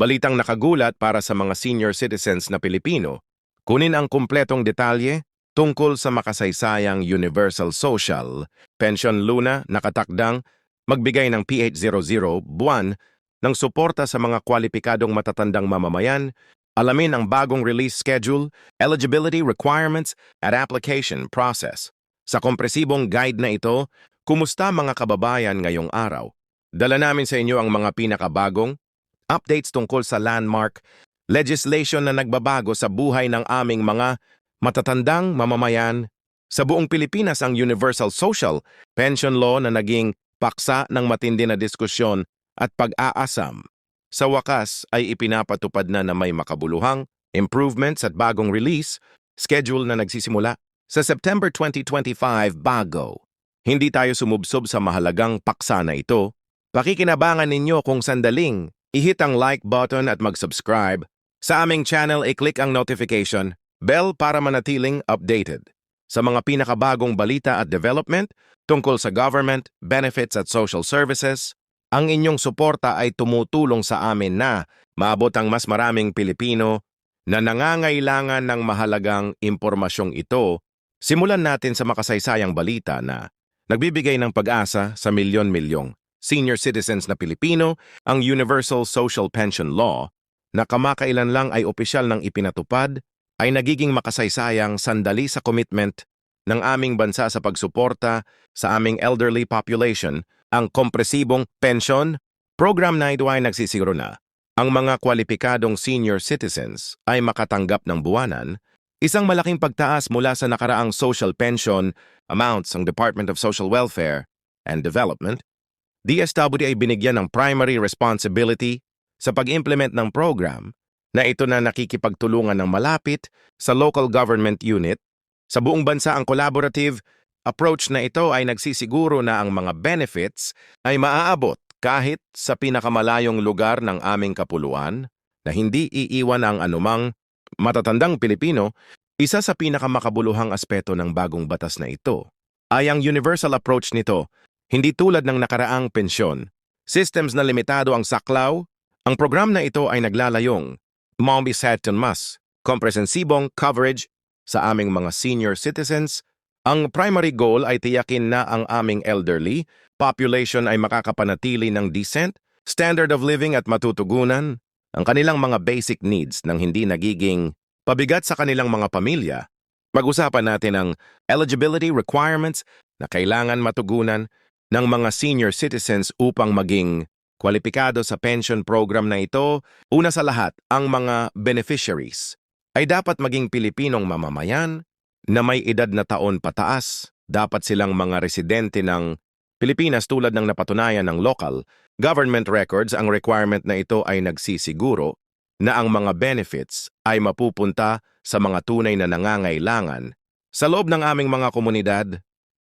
Balitang nakagulat para sa mga senior citizens na Pilipino. Kunin ang kumpletong detalye tungkol sa makasaysayang Universal Social Pension Luna nakatakdang magbigay ng PH00 buwan ng suporta sa mga kwalipikadong matatandang mamamayan, alamin ang bagong release schedule, eligibility requirements at application process. Sa kompresibong guide na ito, kumusta mga kababayan ngayong araw? Dala namin sa inyo ang mga pinakabagong updates tungkol sa landmark legislation na nagbabago sa buhay ng aming mga matatandang mamamayan. Sa buong Pilipinas ang Universal Social Pension Law na naging paksa ng matindi na diskusyon at pag-aasam. Sa wakas ay ipinapatupad na na may makabuluhang improvements at bagong release schedule na nagsisimula sa September 2025 bago. Hindi tayo sumubsob sa mahalagang paksa na ito. Pakikinabangan ninyo kung sandaling i-hit ang like button at mag-subscribe. Sa aming channel, i-click ang notification bell para manatiling updated sa mga pinakabagong balita at development tungkol sa government, benefits at social services. Ang inyong suporta ay tumutulong sa amin na maabot ang mas maraming Pilipino na nangangailangan ng mahalagang impormasyong ito. Simulan natin sa makasaysayang balita na nagbibigay ng pag-asa sa milyon-milyong senior citizens na Pilipino ang Universal Social Pension Law na kamakailan lang ay opisyal ng ipinatupad ay nagiging makasaysayang sandali sa commitment ng aming bansa sa pagsuporta sa aming elderly population, ang kompresibong pensyon, program na ito ay nagsisiguro na. Ang mga kwalipikadong senior citizens ay makatanggap ng buwanan, isang malaking pagtaas mula sa nakaraang social pension amounts ng Department of Social Welfare and Development, DSWD ay binigyan ng primary responsibility sa pag-implement ng program na ito na nakikipagtulungan ng malapit sa local government unit. Sa buong bansa ang collaborative approach na ito ay nagsisiguro na ang mga benefits ay maaabot kahit sa pinakamalayong lugar ng aming kapuluan na hindi iiwan ang anumang matatandang Pilipino, isa sa pinakamakabuluhang aspeto ng bagong batas na ito ay ang universal approach nito, hindi tulad ng nakaraang pensyon. Systems na limitado ang saklaw, ang program na ito ay naglalayong Mombiseton mas, kompresensibong coverage sa aming mga senior citizens. Ang primary goal ay tiyakin na ang aming elderly population ay makakapanatili ng decent, standard of living at matutugunan ang kanilang mga basic needs nang hindi nagiging pabigat sa kanilang mga pamilya. Mag-usapan natin ang eligibility requirements na kailangan matugunan ng mga senior citizens upang maging kwalipikado sa pension program na ito, una sa lahat, ang mga beneficiaries ay dapat maging Pilipinong mamamayan na may edad na taon pataas. Dapat silang mga residente ng Pilipinas tulad ng napatunayan ng local government records. Ang requirement na ito ay nagsisiguro na ang mga benefits ay mapupunta sa mga tunay na nangangailangan. Sa loob ng aming mga komunidad,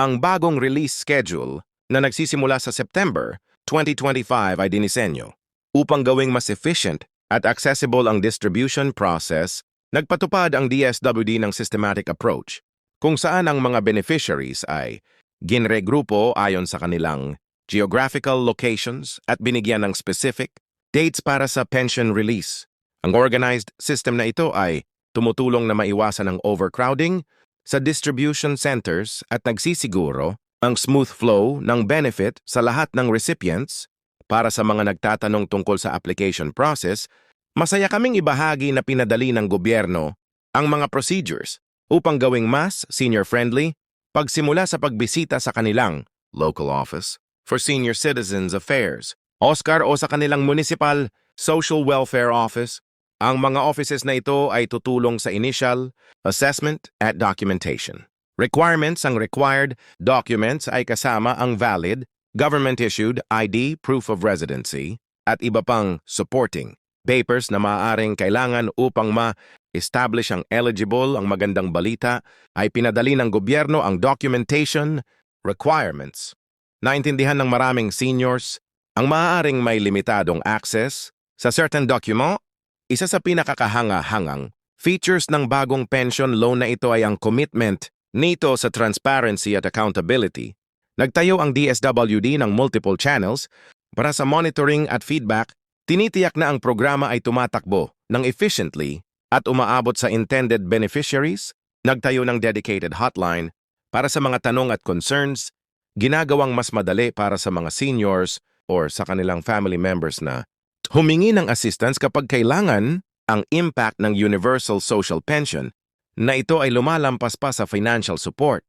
ang bagong release schedule na nagsisimula sa September 2025 ay dinisenyo. Upang gawing mas efficient at accessible ang distribution process, nagpatupad ang DSWD ng systematic approach, kung saan ang mga beneficiaries ay ginregrupo ayon sa kanilang geographical locations at binigyan ng specific dates para sa pension release. Ang organized system na ito ay tumutulong na maiwasan ang overcrowding sa distribution centers at nagsisiguro ang smooth flow ng benefit sa lahat ng recipients para sa mga nagtatanong tungkol sa application process, masaya kaming ibahagi na pinadali ng gobyerno ang mga procedures upang gawing mas senior-friendly pagsimula sa pagbisita sa kanilang local office for senior citizens affairs, OSCAR o sa kanilang municipal social welfare office. Ang mga offices na ito ay tutulong sa initial assessment at documentation. Requirements ang required documents ay kasama ang valid, government-issued ID proof of residency at iba pang supporting papers na maaaring kailangan upang ma-establish ang eligible ang magandang balita ay pinadali ng gobyerno ang documentation requirements. Naintindihan ng maraming seniors ang maaaring may limitadong access sa certain document, isa sa pinakakahanga-hangang features ng bagong pension loan na ito ay ang commitment Nito sa transparency at accountability, nagtayo ang DSWD ng multiple channels para sa monitoring at feedback Tinitiyak na ang programa ay tumatakbo ng efficiently at umaabot sa intended beneficiaries, nagtayo ng dedicated hotline para sa mga tanong at concerns, ginagawang mas madali para sa mga seniors or sa kanilang family members na humingi ng assistance kapag kailangan ang impact ng Universal Social Pension na ito ay lumalampas pa sa financial support.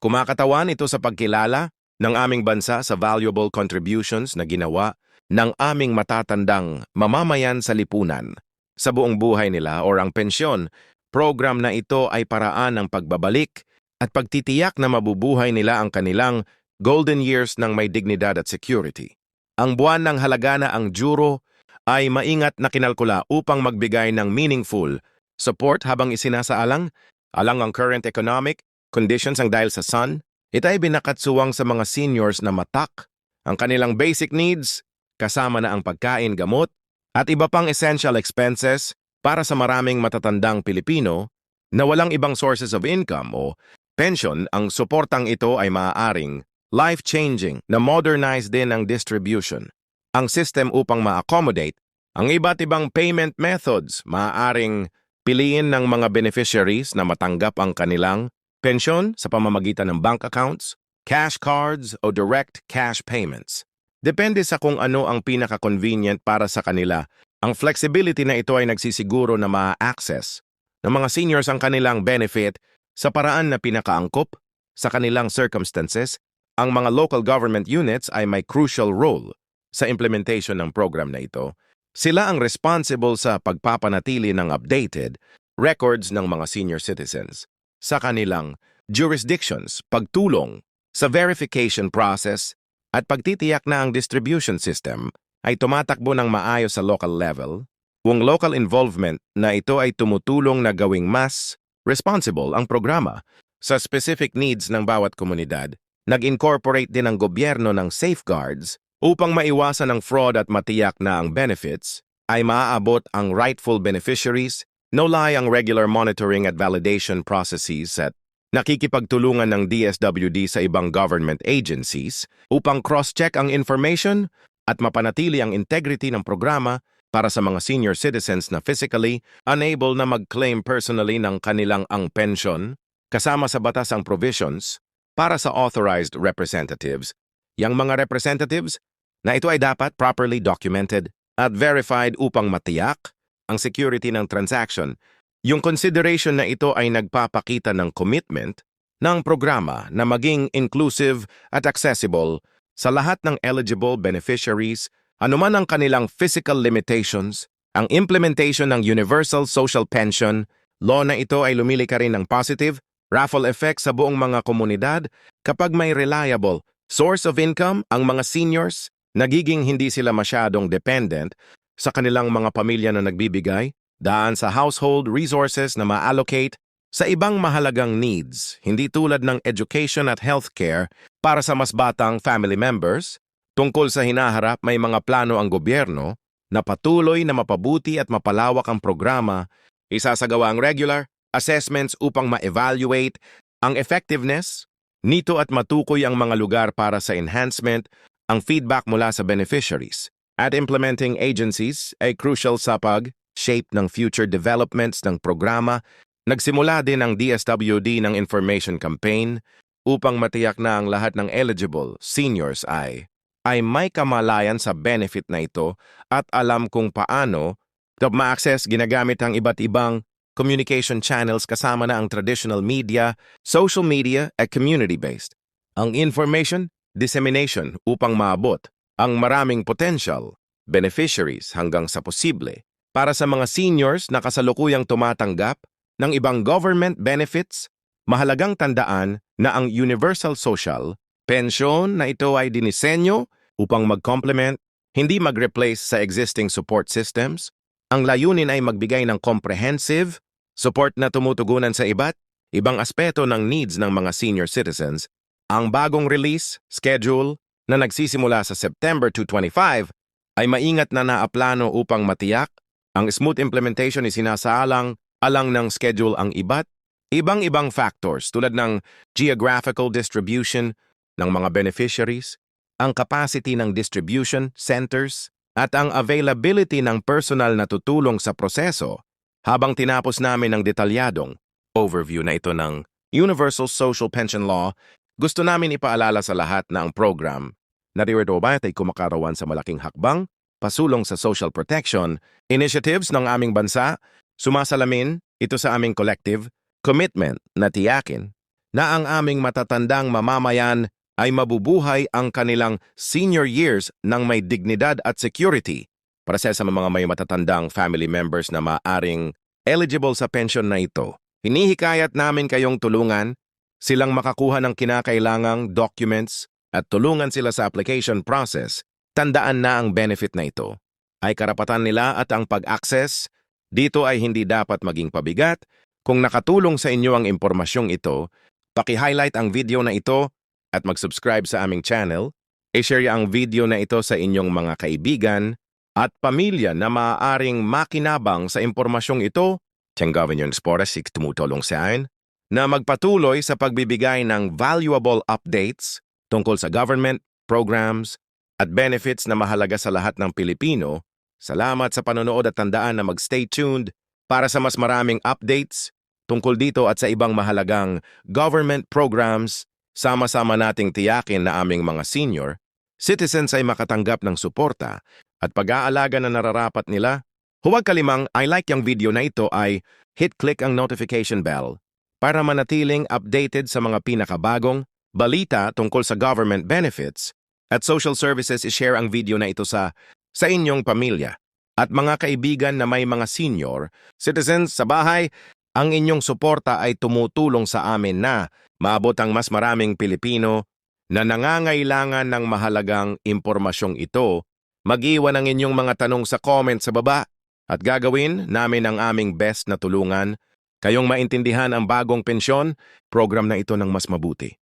Kumakatawan ito sa pagkilala ng aming bansa sa valuable contributions na ginawa ng aming matatandang mamamayan sa lipunan. Sa buong buhay nila or ang pensyon, program na ito ay paraan ng pagbabalik at pagtitiyak na mabubuhay nila ang kanilang golden years ng may dignidad at security. Ang buwan ng halaga na ang juro ay maingat na kinalkula upang magbigay ng meaningful support habang isinasaalang alang ang current economic conditions ang dahil sa sun, ito ay binakatsuwang sa mga seniors na matak ang kanilang basic needs kasama na ang pagkain, gamot, at iba pang essential expenses para sa maraming matatandang Pilipino na walang ibang sources of income o pension, ang suportang ito ay maaaring life-changing na modernize din ang distribution. Ang system upang ma-accommodate ang iba't ibang payment methods maaaring piliin ng mga beneficiaries na matanggap ang kanilang pensyon sa pamamagitan ng bank accounts, cash cards o direct cash payments. Depende sa kung ano ang pinaka-convenient para sa kanila. Ang flexibility na ito ay nagsisiguro na ma-access ng mga seniors ang kanilang benefit sa paraan na pinakaangkop sa kanilang circumstances. Ang mga local government units ay may crucial role sa implementation ng program na ito. Sila ang responsible sa pagpapanatili ng updated records ng mga senior citizens sa kanilang jurisdictions, pagtulong sa verification process at pagtitiyak na ang distribution system ay tumatakbo ng maayos sa local level, kung local involvement na ito ay tumutulong na gawing mas responsible ang programa sa specific needs ng bawat komunidad, nag-incorporate din ang gobyerno ng safeguards upang maiwasan ang fraud at matiyak na ang benefits ay maaabot ang rightful beneficiaries, no lie ang regular monitoring at validation processes at nakikipagtulungan ng DSWD sa ibang government agencies upang cross-check ang information at mapanatili ang integrity ng programa para sa mga senior citizens na physically unable na mag-claim personally ng kanilang ang pension kasama sa batas ang provisions para sa authorized representatives. Yang mga representatives na ito ay dapat properly documented at verified upang matiyak ang security ng transaction. Yung consideration na ito ay nagpapakita ng commitment ng programa na maging inclusive at accessible sa lahat ng eligible beneficiaries, anuman ang kanilang physical limitations, ang implementation ng Universal Social Pension, law na ito ay lumilika rin ng positive raffle effect sa buong mga komunidad kapag may reliable source of income ang mga seniors, nagiging hindi sila masyadong dependent sa kanilang mga pamilya na nagbibigay daan sa household resources na ma-allocate sa ibang mahalagang needs, hindi tulad ng education at healthcare para sa mas batang family members, tungkol sa hinaharap may mga plano ang gobyerno na patuloy na mapabuti at mapalawak ang programa, isasagawa ang regular assessments upang ma-evaluate ang effectiveness nito at matukoy ang mga lugar para sa enhancement ang feedback mula sa beneficiaries. At implementing agencies ay crucial sa pag shape ng future developments ng programa, nagsimula din ang DSWD ng information campaign upang matiyak na ang lahat ng eligible seniors ay ay may kamalayan sa benefit na ito at alam kung paano to ma-access ginagamit ang iba't ibang communication channels kasama na ang traditional media, social media at community-based. Ang information dissemination upang maabot ang maraming potential beneficiaries hanggang sa posible para sa mga seniors na kasalukuyang tumatanggap ng ibang government benefits, mahalagang tandaan na ang Universal Social Pension na ito ay dinisenyo upang mag-complement, hindi mag-replace sa existing support systems. Ang layunin ay magbigay ng comprehensive support na tumutugunan sa iba't ibang aspeto ng needs ng mga senior citizens. Ang bagong release schedule na nagsisimula sa September 225 ay maingat na naaplano upang matiyak ang smooth implementation ay sinasaalang alang ng schedule ang iba't ibang-ibang factors tulad ng geographical distribution ng mga beneficiaries, ang capacity ng distribution centers, at ang availability ng personal na tutulong sa proseso habang tinapos namin ang detalyadong overview na ito ng Universal Social Pension Law, gusto namin ipaalala sa lahat na ang program na Riverdobat ay kumakarawan sa malaking hakbang, pasulong sa social protection, initiatives ng aming bansa, sumasalamin ito sa aming collective commitment na tiyakin na ang aming matatandang mamamayan ay mabubuhay ang kanilang senior years ng may dignidad at security para sa mga may matatandang family members na maaring eligible sa pension na ito. Hinihikayat namin kayong tulungan silang makakuha ng kinakailangang documents at tulungan sila sa application process. Tandaan na ang benefit na ito ay karapatan nila at ang pag-access dito ay hindi dapat maging pabigat. Kung nakatulong sa inyo ang impormasyong ito, paki-highlight ang video na ito at mag-subscribe sa aming channel, i-share ang video na ito sa inyong mga kaibigan at pamilya na maaaring makinabang sa impormasyong ito, tiyanggawan yung sporasik tumutulong sa akin, na magpatuloy sa pagbibigay ng valuable updates tungkol sa government, programs, at benefits na mahalaga sa lahat ng Pilipino. Salamat sa panonood at tandaan na mag-stay tuned para sa mas maraming updates tungkol dito at sa ibang mahalagang government programs sama-sama nating tiyakin na aming mga senior, citizens ay makatanggap ng suporta at pag-aalaga na nararapat nila. Huwag kalimang I like yung video na ito ay hit-click ang notification bell para manatiling updated sa mga pinakabagong balita tungkol sa government benefits at social services i-share ang video na ito sa sa inyong pamilya. At mga kaibigan na may mga senior, citizens sa bahay, ang inyong suporta ay tumutulong sa amin na maabot ang mas maraming Pilipino na nangangailangan ng mahalagang impormasyong ito, mag-iwan ang inyong mga tanong sa comment sa baba at gagawin namin ang aming best na tulungan kayong maintindihan ang bagong pensyon, program na ito ng mas mabuti.